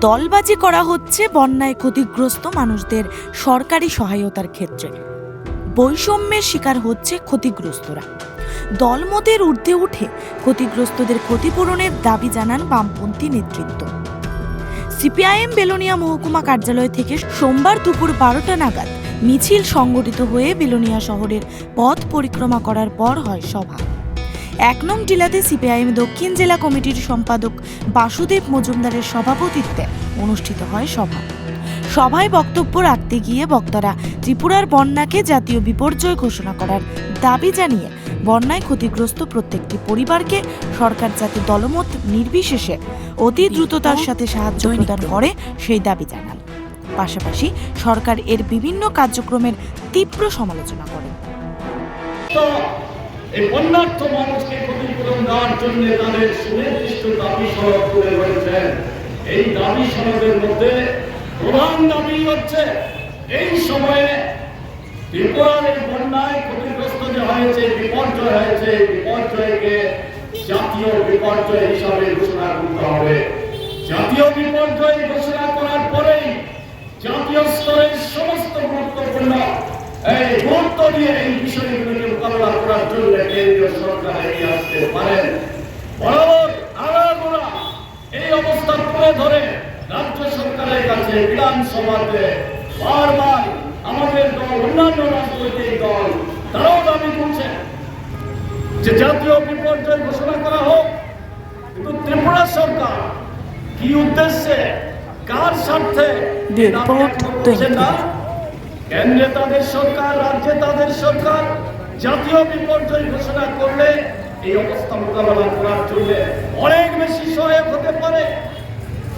দলবাজি করা হচ্ছে বন্যায় ক্ষতিগ্রস্ত মানুষদের সরকারি সহায়তার ক্ষেত্রে। বৈষম্যের শিকার হচ্ছে ক্ষতিগ্রস্তরা। দলমতের ঊর্ধ্বে উঠে ক্ষতিগ্রস্তদের ক্ষতিপূরণের দাবি জানান বামপন্থী নেতৃত্ব। সিপিআইএম বেলোনিয়া মহকুমা কার্যালয় থেকে সোমবার দুপুর বারোটা নাগাদ মিছিল সংগঠিত হয়ে বেলোনিয়া শহরের পথ পরিক্রমা করার পর হয় সভা। এক নং টিলাতে সিপিআইএম দক্ষিণ জেলা কমিটির সম্পাদক বাসুদেব মজুমদারের সভাপতিত্বে অনুষ্ঠিত হয় সভা। সভায় বক্তব্য রাখতে গিয়ে বক্তারা ত্রিপুরার বন্যাকে জাতীয় বিপর্যয় ঘোষণা করার দাবি জানিয়ে বন্যায় ক্ষতিগ্রস্ত প্রত্যেকটি পরিবারকে সরকার যাতে দলমত নির্বিশেষে অতি দ্রুততার সাথে সাহায্য প্রদান করে সেই দাবি জানান। পাশাপাশি সরকার এর বিভিন্ন কার্যক্রমের তীব্র সমালোচনা করেন। এই বন্যার্থ দেওয়ার জন্য তাদের সুনির্দিষ্ট দাবি তুলে ধরেছেন। এই দাবি মধ্যে প্রধান দাবি হচ্ছে, এই সময়ে বন্যায় ক্ষতিগ্রস্ত যে হয়েছে, বিপর্যয় হয়েছে বিপর্যয়কে জাতীয় বিপর্যয় হিসাবে ঘোষণা করতে হবে। জাতীয় বিপর্যয় ঘোষণা করার পরেই জাতীয় স্তরের সমস্ত গুরুত্বপূর্ণ এই গুরুত্ব দিয়ে এই বিষয়গুলোকে মোকাবেলা করার জন্য কেন্দ্রীয় সরকার এগিয়ে আসতে পারেন বরাবর আগাগোড়া এই অবস্থা তুলে ধরে রাজ্য সরকারের কাছে বিধানসভাতে বারবার আমাদের দল অন্যান্য রাজনৈতিক দল তারাও দাবি করছে যে জাতীয় বিপর্যয় ঘোষণা করা হোক কিন্তু ত্রিপুরা সরকার কি উদ্দেশ্যে কার স্বার্থে কেন্দ্রে তাদের সরকার রাজ্যে তাদের সরকার জাতীয় বিপর্যয় ঘোষণা করলে এই অবস্থা মোকাবেলা করার জন্য অনেক বেশি সহায়ক হতে পারে।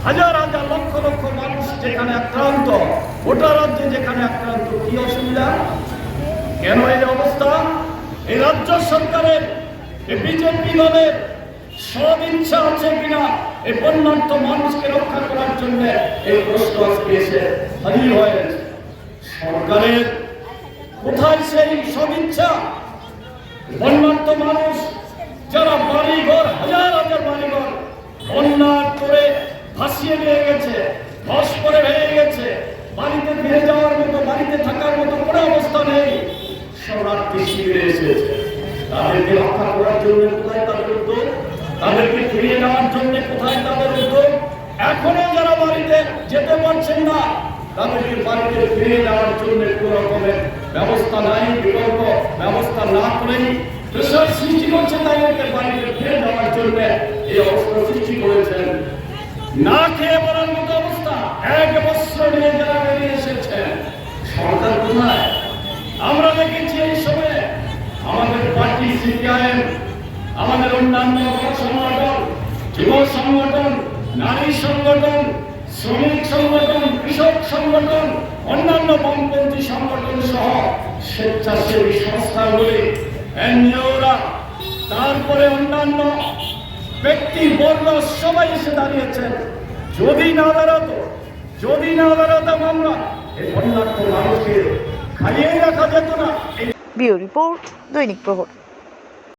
হাজার হাজার লক্ষ লক্ষ মানুষ যেখানে আক্রান্ত, গোটা রাজ্যে যেখানে আক্রান্ত, কি অসুবিধা? কেন এই অবস্থা? এই রাজ্য সরকারের বিজেপি দলের সব ইচ্ছা আছে কিনা? এই বন্যার্থ মানুষকে রক্ষা করার জন্য এই প্রশ্ন আজকে এসে হাজির হয়েছে। সরকারের কোথায় সেই সদিচ্ছা বন্যার্থ মানুষ, যারা বাড়িঘর হাজার হাজার বাড়িঘর বন্যার করে ভাসিয়ে নিয়ে গেছে, ধস করে ভেঙে গেছে বাড়িতে ফিরে যাওয়ার মতো বাড়িতে থাকার মতো কোনো অবস্থা নেই। শরণার্থী শিবিরে এসেছে। তাদেরকে রক্ষা করার জন্য কোথায় তাদের উদ্যোগ? তাদেরকে ফিরিয়ে নেওয়ার জন্য কোথায় তাদের উদ্যোগ? এখনও যারা বাড়িতে যেতে পারছেন না তাদেরকে বাড়িতে ফিরে নেওয়ার জন্য কোন রকমের ব্যবস্থা নাই, বিকল্প ব্যবস্থা না করেই প্রেশার সৃষ্টি করছে তাদেরকে বাড়িতে ফিরে যাওয়ার জন্য এই অবস্থা সৃষ্টি করেছেন। না খেয়ে মরার মতো অবস্থা এক বছর নিয়ে যারা বেরিয়ে এসেছে। সরকার কোথায়? আমরা দেখেছি এই সময়ে আমাদের পার্টি, সিপিআইএম, আমাদের অন্যান্য সংগঠন, যুব সংগঠন, নারী সংগঠন শ্রমিক সংগঠন, কৃষক সংগঠন, অন্যান্য বামপন্থী সংগঠন সহ স্বেচ্ছাসেবী সংস্থাগুলি এনজিওরা, তারপরে অন্যান্য ব্যক্তি বর্গ সবাই এসে দাঁড়িয়েছেন। যদি না দাঁড়াতো, যদি না দাঁড়াতাম আমরা এই বন্যার্থ মানুষকে খাইয়ে রাখা যেত না। ব্যুরো রিপোর্ট দৈনিক প্রহর।